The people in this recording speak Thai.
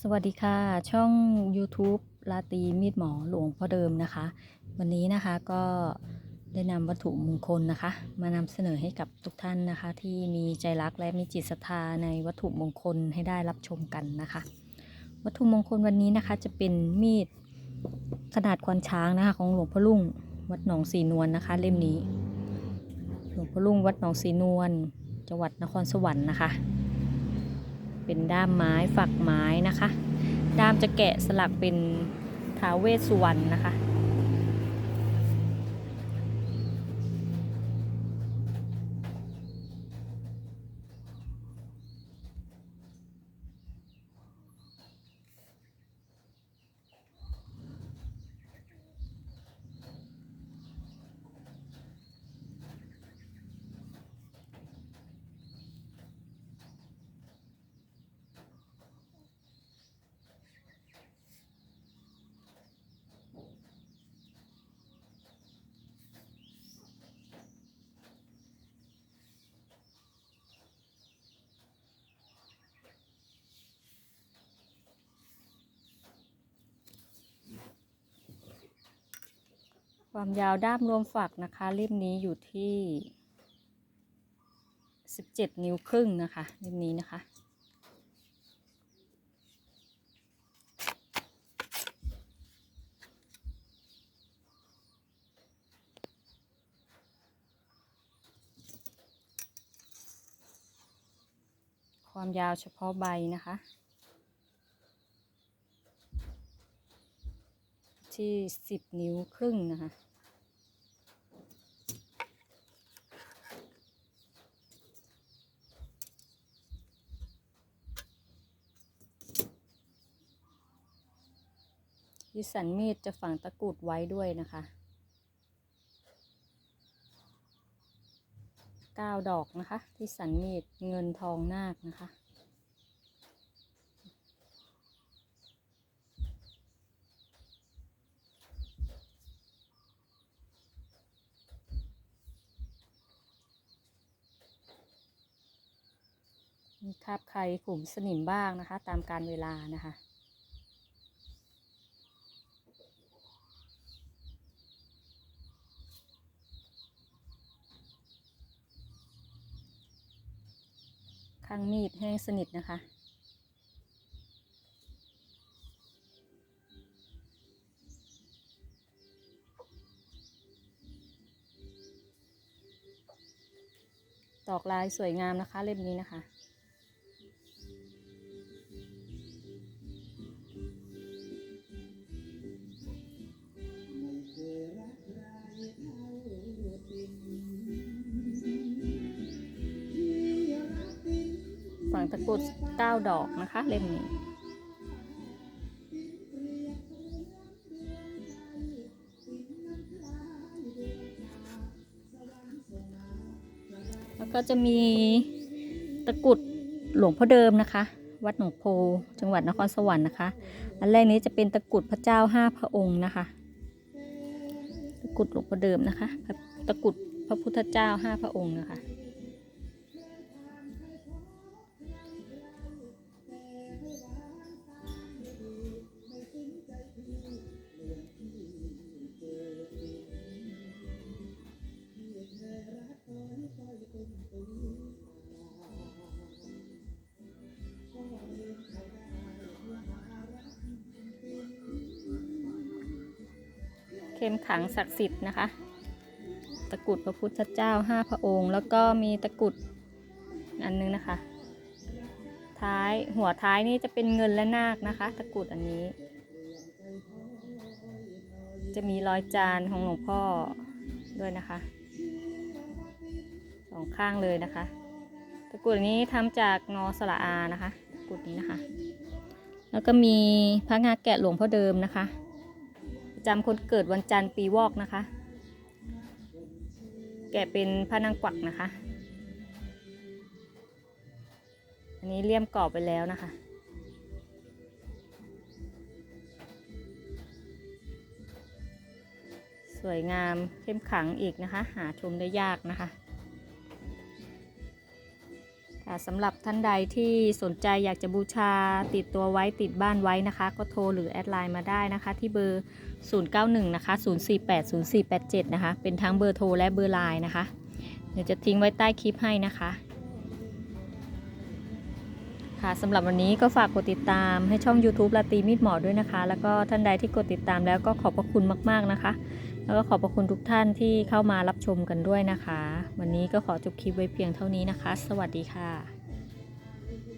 สวัสดีค่ะ ช่อง YouTube ลาตีมีดหมอหลวงพ่อเดิมนะคะ วันนี้นะคะก็ได้นำวัตถุมงคลนะคะ มานำเสนอให้กับทุกท่านนะคะ ที่มีใจรักและมีจิตศรัทธาในวัตถุมงคลให้ได้รับชมกันนะคะ วัตถุมงคลวันนี้นะคะจะเป็นมีดขนาดควานช้างนะคะของหลวงพ่อลุ่งวัดหนองสีนวลนะคะ เล่มนี้ หลวงพ่อลุ่งวัดหนองสีนวลจังหวัดนครสวรรค์นะคะ เป็นด้ามไม้ฝักไม้นะคะ ด้ามจะแกะสลักเป็นท้าเวสสุวรรณนะคะ ความยาวด้ามรวมฝักนะคะเล่มนี้อยู่ที่17นิ้วครึ่งนะคะเล่มนี้นะคะ ความยาวเฉพาะใบนะคะที่ 10 นิ้วครึ่งนะคะ ที่สันมีดจะฝังตะกรุดไว้ด้วยนะคะ9ดอกนะคะ ที่สันมีดเงินทองนาคนะคะมีคราบไข่ขุมสนิมบ้างนะคะ ตามการเวลานะคะางมีดแห้งสนิทนะคะ ตอกลายสวยงามนะคะเล่มนี้นะคะังตะกรุด9ดอกนะคะเล่มนี้แล้วก็จะมีตะกรุดหลวงพ่อเดิมนะคะ วัดหนองโพจังหวัดนครสวรรค์นะคะ อันแรกนี้จะเป็นตะกรุดพระเจ้าห้าพระองค์นะคะ ตะกรุดหลวงพ่อเดิมนะคะ ตะกรุดพระพุทธเจ้าห้าพระองค์นะคะ เข้มขังศักดิ์สิทธิ์นะคะ ตะกรุดพระพุทธเจ้าห้าพระองค์ แล้วก็มีตะกรุดอันนึงนะคะ ท้ายหัวท้ายนี่จะเป็นเงินและนาคนะคะ ตะกรุดอันนี้ จะมีรอยจานของหลวงพ่อด้วยนะคะสองข้างเลยนะคะ ตะกรุดนี้ทำจากนอสละอานะคะ ตะกรุดนี้นะคะ แล้วก็มีพระงาแกะหลวงพ่อเดิมนะคะ ประจำคนเกิดวันจันทร์ปีวอกนะคะ แกะเป็นพระนางกวักนะคะ อันนี้เลี่ยมกรอบไปแล้วนะคะสวยงามเข้มขังอีกนะคะ หาชมได้ยากนะคะ สำหรับท่านใดที่สนใจอยากจะบูชาติดตัวไว้ติดบ้านไว้นะคะ ก็โทรหรือแอดไลน์มาได้นะคะ ที่เบอร์ 091 นะคะ 048 0487 นะคะ เป็นทั้งเบอร์โทรและเบอร์ไลน์นะคะ เดี๋ยวจะทิ้งไว้ใต้คลิปให้นะคะ ค่ะสำหรับวันนี้ก็ฝากกดติดตามให้ช่อง YouTube ลาตีมีดหมอด้วยนะคะ แล้วก็ท่านใดที่กดติดตามแล้วก็ขอบพระคุณมาก ๆ นะคะ แล้วก็ขอบพระคุณทุกท่านที่เข้ามารับชมกันด้วยนะคะ วันนี้ก็ขอจบคลิปไว้เพียงเท่านี้นะคะ สวัสดีค่ะ